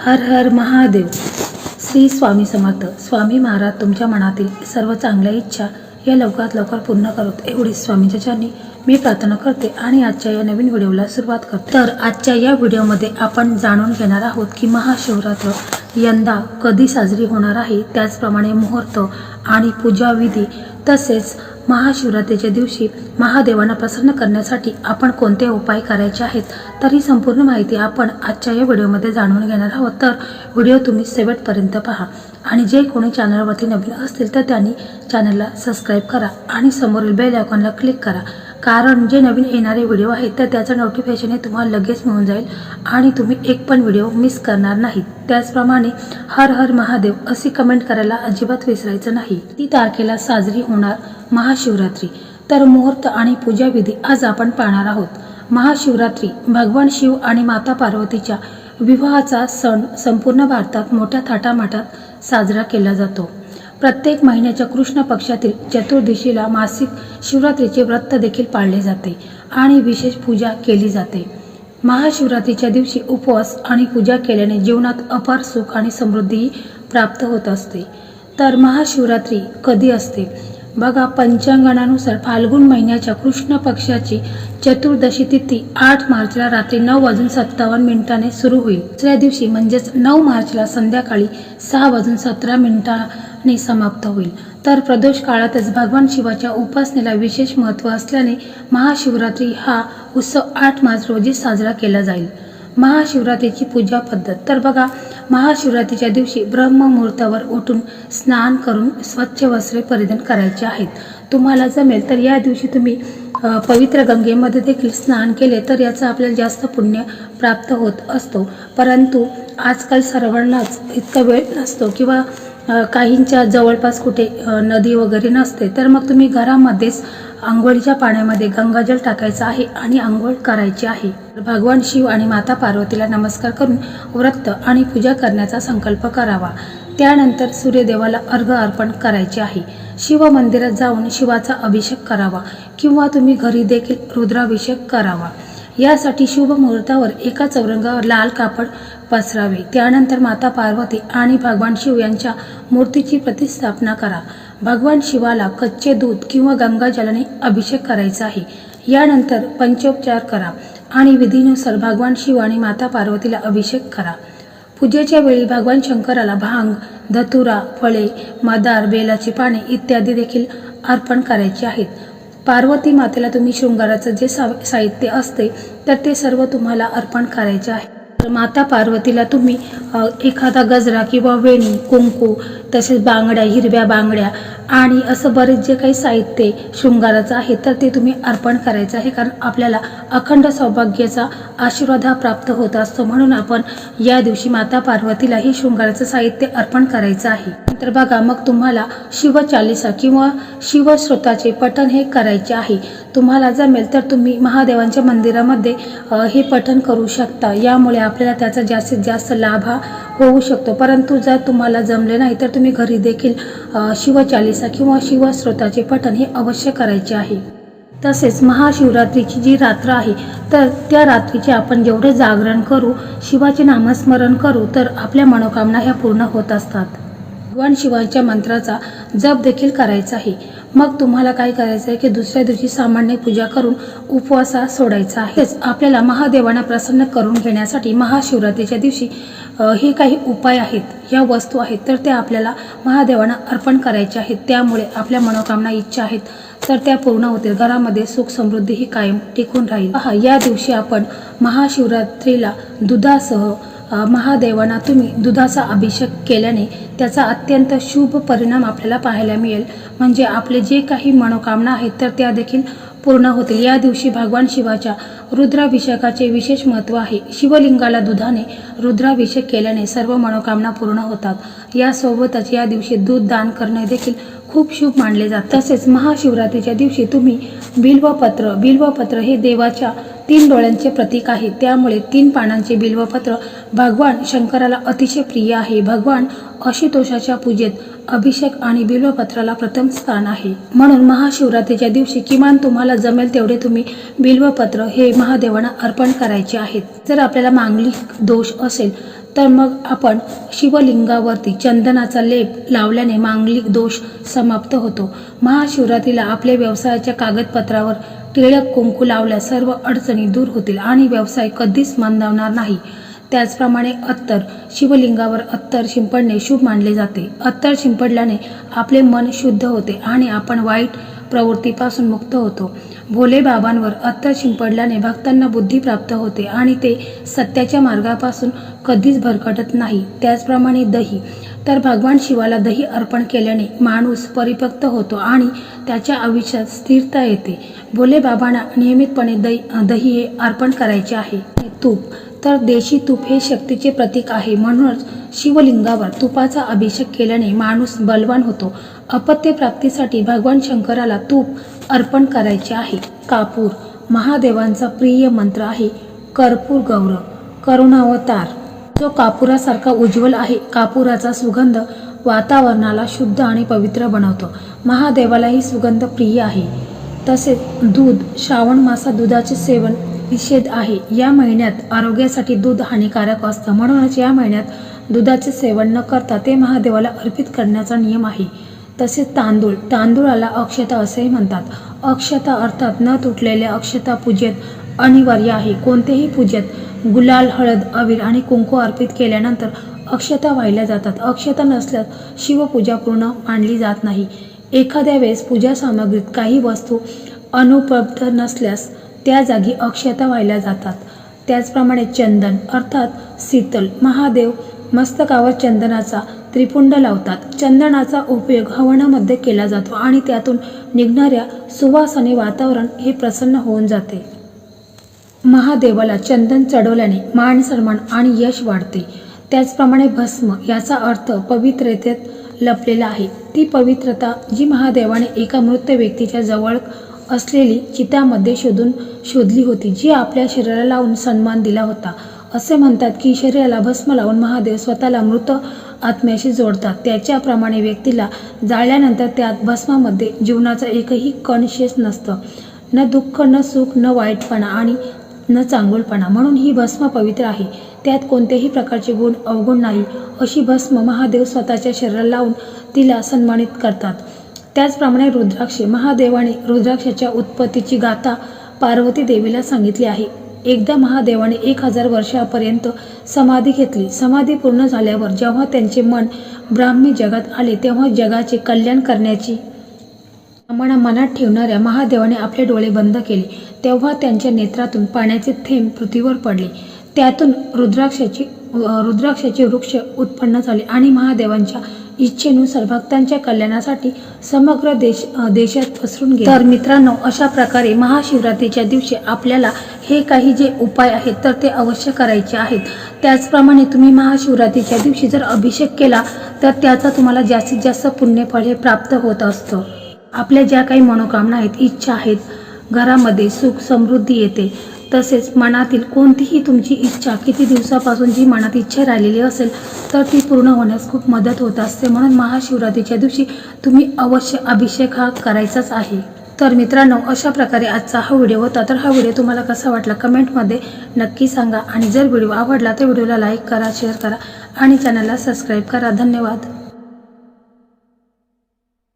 हर हर महादेव. श्री स्वामी समर्थ. स्वामी महाराज तुमच्या मनातील सर्व चांगल्या इच्छा या लवकरात लवकर पूर्ण करत. एवढी स्वामीच्या चरणी मी प्रार्थना करते आणि आजच्या या नवीन व्हिडिओला सुरुवात करते. तर आजच्या या व्हिडिओमध्ये आपण जाणून घेणार आहोत की महाशिवरात्र यंदा कधी साजरी होणार आहे? त्याचप्रमाणे मुहूर्त आणि पूजाविधी तसेच महाशिवरात्रीच्या दिवशी महादेवांना प्रसन्न करण्यासाठी आपण कोणते उपाय करायचे आहेत तर ही संपूर्ण माहिती आपण आजच्या या व्हिडिओमध्ये जाणून घेणार आहोत. तर व्हिडिओ तुम्ही शेवटपर्यंत पहा आणि जे कोणी चॅनलवरती नवीन असतील तर त्यांनी चॅनलला सबस्क्राईब करा आणि समोरील बेल आयकॉनला क्लिक करा. कारण जे नवीन येणारे व्हिडिओ आहेत तर त्याचं नोटिफिकेशन हे तुम्हाला लगेच मिळून जाईल आणि तुम्ही एक पण व्हिडिओ मिस करणार नाहीत. त्याचप्रमाणे हर हर महादेव अशी कमेंट करायला अजिबात विसरायचं नाही. ती तारखेला साजरी होणार महाशिवरात्री. तर मुहूर्त आणि पूजाविधी आज आपण पाहणार आहोत. महाशिवरात्री भगवान शिव आणि माता पार्वतीच्या विवाहाचा सण संपूर्ण भारतात मोठ्या थाटामाटात साजरा केला जातो. प्रत्येक महिन्याच्या कृष्ण पक्षातील चतुर्दशीला मासिक शिवरात्रीचे व्रत देखील पाळले जाते आणि विशेष पूजा केली जाते. महाशिवरात्रीच्या दिवशी उपवास आणि पूजा केल्याने जीवनात अपार सुख आणि समृद्धी प्राप्त होत असते. तर महाशिवरात्री कधी असते? बघा पंचांगणानुसार फाल्गुन महिन्याच्या कृष्ण पक्षाची चतुर्दशी तिथी आठ मार्चला रात्री नऊ वाजून सत्तावन्न मिनिटाने सुरू होईल. दुसऱ्या दिवशी म्हणजेच नऊ मार्चला संध्याकाळी सहा वाजून सतरा ने समाप्त होईल. तर प्रदोष काळातच भगवान शिवाच्या उपासनेला विशेष महत्त्व असल्याने महाशिवरात्री हा उत्सव आठ मार्च रोजी साजरा केला जाईल. महाशिवरात्रीची पूजा पद्धत. तर बघा महाशिवरात्रीच्या दिवशी ब्रह्ममुहूर्तावर उठून स्नान करून स्वच्छ वस्त्रे परिधान करायचे आहेत. तुम्हाला जमेल तर या दिवशी तुम्ही पवित्र गंगेमध्ये देखील स्नान केले तर याचं आपल्याला जास्त पुण्य प्राप्त होत असतो. परंतु आजकाल सर्वांनाच इतका वेळ नसतो किंवा काहींच्या जवळपास कुठे नदी वगैरे नसते तर मग तुम्ही घरामध्येच आंघोळीच्या पाण्यामध्ये गंगाजल टाकायचं आहे आणि आंघोळ करायची आहे. भगवान शिव आणि माता पार्वतीला नमस्कार करून व्रत आणि पूजा करण्याचा संकल्प करावा. त्यानंतर सूर्यदेवाला अर्घ अर्पण करायचे आहे. शिव मंदिरात जाऊन शिवाचा अभिषेक करावा किंवा तुम्ही घरी देखील रुद्राभिषेक करावा. यासाठी शुभ मुहूर्तावर एका चौरंगावर लाल कापड पसरावे. त्यानंतर माता पार्वती आणि भगवान शिव यांच्या मूर्तीची प्रतिस्थापना करा. भगवान शिवाला कच्चे दूध किंवा गंगाजलाने अभिषेक करायचा आहे. यानंतर पंचोपचार करा आणि विधीनुसार भगवान शिव आणि माता पार्वतीला अभिषेक करा. पूजेच्या वेळी भगवान शंकराला भांग धतुरा फळे मदार बेलाची पाने इत्यादी देखील अर्पण करायचे आहेत. पार्वती मातेला तुम्ही शृंगाराचं जे सा साहित्य असते तर ते सर्व तुम्हाला अर्पण करायचे आहे. तर माता पार्वतीला तुम्ही एखादा गजरा किंवा वेणी कुंकू तसेच बांगड्या हिरव्या बांगड्या आणि असं बरेच जे काही साहित्य शृंगाराचं आहे तर ते तुम्ही अर्पण करायचं आहे. कारण आपल्याला अखंड सौभाग्याचा आशीर्वाद हा प्राप्त होत असतो. म्हणून आपण या दिवशी माता पार्वतीला हे शृंगाराचं साहित्य अर्पण करायचं आहे. तर बघा मग तुम्हाला शिवचालिसा किंवा शिवश्रोताचे पठण हे करायचे आहे. तुम्हाला जमेल तर तुम्ही महादेवांच्या मंदिरामध्ये हे पठण करू शकता. यामुळे आपल्याला त्याचा जास्तीत जास्त लाभ हा होऊ शकतो. परंतु जर तुम्हाला जमले नाही तर तुम्ही घरी देखील शिवचालिसा किंवा शिवस्रोताचे पठण हे अवश्य करायचे आहे. तसेच महाशिवरात्रीची जी रात्र आहे तर त्या रात्रीचे आपण जेवढे जागरण करू शिवाचे नामस्मरण करू तर आपल्या मनोकामना ह्या पूर्ण होत असतात. भगवान शिवाच्या मंत्राचा जप देखील करायचा आहे. मग तुम्हाला काय करायचं आहे की दुसऱ्या दिवशी सामान्य पूजा करून उपवासा सोडायचा आहेच आपल्याला महादेवांना प्रसन्न करून घेण्यासाठी महाशिवरात्रीच्या दिवशी हे काही उपाय आहेत या वस्तू आहेत तर त्या आपल्याला महादेवांना अर्पण करायच्या आहेत. त्यामुळे आपल्या मनोकामना इच्छा आहेत तर त्या पूर्ण होतील. घरामध्ये सुख समृद्धी ही कायम टिकून राहील. पहा या दिवशी आपण महाशिवरात्रीला दुधासह महादेवांना तुम्ही दुधाचा अभिषेक केल्याने त्याचा अत्यंत शुभ परिणाम आपल्याला पाहायला मिळेल. म्हणजे आपले जे काही मनोकामना आहेत तर त्या देखील पूर्ण होतील. या दिवशी भगवान शिवाच्या रुद्राभिषेकाचे विशेष महत्त्व आहे. शिवलिंगाला दुधाने रुद्राभिषेक केल्याने सर्व मनोकामना पूर्ण होतात. यासोबतच या दिवशी दूध दान करणे देखील खूप शुभ मानले जाते. तसेच महाशिवरात्रीच्या दिवशी तुम्ही बिल्वपत्र बिल्वपत्र हे देवाच्या तीन डोळ्यांचे प्रतीक आहे. त्यामुळे तीन पानांचे बिल्वपत्र भगवान शंकराला अतिशय प्रिय आहे. भगवान आशुतोषाच्या पूजेत अभिषेक आणि बिल्वपत्राला प्रथम स्थान आहे. म्हणून महाशिवरात्रीच्या दिवशी किमान तुम्हाला जमेल तेवढे तुम्ही बिल्वपत्र हे महादेवांना अर्पण करायचे आहेत. जर आपल्याला मांगलिक दोष असेल तर मग आपण शिवलिंगावरती चंदनाचा लेप लावल्याने मांगलिक दोष समाप्त होतो. महाशिवरात्रीला आपल्या व्यवसायाच्या कागदपत्रावर टिळक कुंकू लावल्यास सर्व अडचणी दूर होतील आणि व्यवसाय कधीच मंदावणार नाही. त्याचप्रमाणे अत्तर. शिवलिंगावर अत्तर शिंपडणे शुभ मानले जाते. अत्तर शिंपडल्याने आपले मन शुद्ध होते आणि आपण वाईट प्रवृत्तीपासून मुक्त होतो. भोले बाबांवर अत्तर शिंपडल्याने भक्तांना बुद्धी प्राप्त होते आणि ते सत्याच्या मार्गापासून कधीच भरकटत नाही. त्याचप्रमाणे दही. तर भगवान शिवाला दही अर्पण केल्याने माणूस परिपक्व होतो आणि त्याच्या आयुष्यात स्थिरता येते. भोले बाबांना नियमितपणे दही दही हे अर्पण करायचे आहे. तूप. तर देशी तूप हे शक्तीचे प्रतीक आहे. म्हणूनच शिवलिंगावर तुपाचा अभिषेक केल्याने माणूस बलवान होतो. अपत्य प्राप्तीसाठी भगवान शंकराला तूप अर्पण करायचे आहे. कापूर महादेवांचा प्रिय मंत्र आहे कर्पूर गौरव करुणावतार. जो कापुरासारखा उज्ज्वल आहे. कापुराचा सुगंध वातावरणाला शुद्ध आणि पवित्र बनवतो. महादेवालाही सुगंध प्रिय आहे. तसेच दूध श्रावण मासात दुधाचे सेवन निषेध आहे. या महिन्यात आरोग्यासाठी दूध हानिकारक असतं. म्हणूनच या महिन्यात दुधाचे सेवन न करता ते महादेवाला अर्पित करण्याचा नियम आहे. तसेच तांदूळ. तांदूळाला अक्षता असेही म्हणतात. अक्षता अर्थात न तुटलेल्या अक्षता पूजेत अनिवार्य आहे. कोणतेही पूजेत गुलाल हळद अवीर आणि कुंकू अर्पित केल्यानंतर अक्षता वाहिल्या जातात. अक्षता नसल्यास शिवपूजा पूर्ण मानली जात नाही. एखाद्या वेळेस पूजा सामग्रीत काही वस्तू अनुपलब्ध नसल्यास त्या जागी अक्षता व्हायला जातात. त्याचप्रमाणे चंदन अर्थात शीतल महादेव मस्तकावर चंदनाचा त्रिपुंड लावतात. चंदनाचा उपयोग हवनामध्ये केला जातो आणि त्यातून निघणाऱ्या सुवासाने वातावरण हे प्रसन्न होऊन जाते. महादेवाला चंदन चढवल्याने मान सन्मान आणि यश वाढते. त्याचप्रमाणे भस्म याचा अर्थ पवित्रतेत लपलेला आहे. ती पवित्रता जी महादेवाने एका मृत व्यक्तीच्या जवळ असलेली चितामध्ये शोधून शोधली होती जी आपल्या शरीराला लावून सन्मान दिला होता. असे म्हणतात की शरीराला भस्म लावून महादेव स्वतःला मृत आत्म्याशी जोडतात. त्याच्याप्रमाणे व्यक्तीला जाळल्यानंतर त्यात भस्मामध्ये जीवनाचा एकही कण शेष नसतं. न दुःख न सुख न वाईटपणा आणि न चांगुलपणा. म्हणून ही भस्म पवित्र आहे. त्यात कोणत्याही प्रकारचे गुण अवगुण नाही. अशी भस्म महादेव स्वतःच्या शरीराला लावून तिला सन्मानित करतात. त्याचप्रमाणे रुद्राक्ष महादेवाने रुद्राक्षाच्या उत्पत्तीची गाथा पार्वती देवीला सांगितली आहे. एकदा महादेवाने एक हजार वर्षापर्यंत समाधी घेतली. समाधी पूर्ण झाल्यावर जेव्हा त्यांचे मन ब्राह्मी जगात आले तेव्हा जगाचे कल्याण करण्याची कामना मनात ठेवणाऱ्या महादेवाने आपले डोळे बंद केले. तेव्हा त्यांच्या नेत्रातून पाण्याचे थेंब पृथ्वीवर पडले. त्यातून रुद्राक्षाची रुद्राक्षाचे वृक्ष उत्पन्न झाले आणि महादेवांच्या इच्छेनुसार भक्तांच्या कल्याणासाठी समग्र देश देशात पसरून गेले. तर मित्रांनो अशा प्रकारे महाशिवरात्रीच्या दिवशी आपल्याला हे काही जे उपाय आहेत तर ते अवश्य करायचे आहेत. त्याचप्रमाणे तुम्ही महाशिवरात्रीच्या दिवशी जर अभिषेक केला तर त्याचा तुम्हाला जास्तीत जास्त पुण्यफळ हे प्राप्त होत असतं. आपल्या ज्या काही मनोकामना आहेत इच्छा आहेत घरामध्ये सुख समृद्धी येते. तसेच मनातील कोणतीही तुमची इच्छा किती दिवसापासून जी मनात इच्छा राहिलेली असेल तर ती पूर्ण होण्यास खूप मदत होत असते. म्हणून महाशिवरात्रीच्या दिवशी तुम्ही अवश्य अभिषेक हा करायचाच आहे. तर मित्रांनो अशा प्रकारे आजचा हा व्हिडिओ होता. तर हा व्हिडिओ तुम्हाला कसा वाटला कमेंटमध्ये नक्की सांगा. आणि जर व्हिडिओ आवडला तर व्हिडिओला लाईक करा शेअर करा आणि चॅनलला सबस्क्राईब करा. धन्यवाद.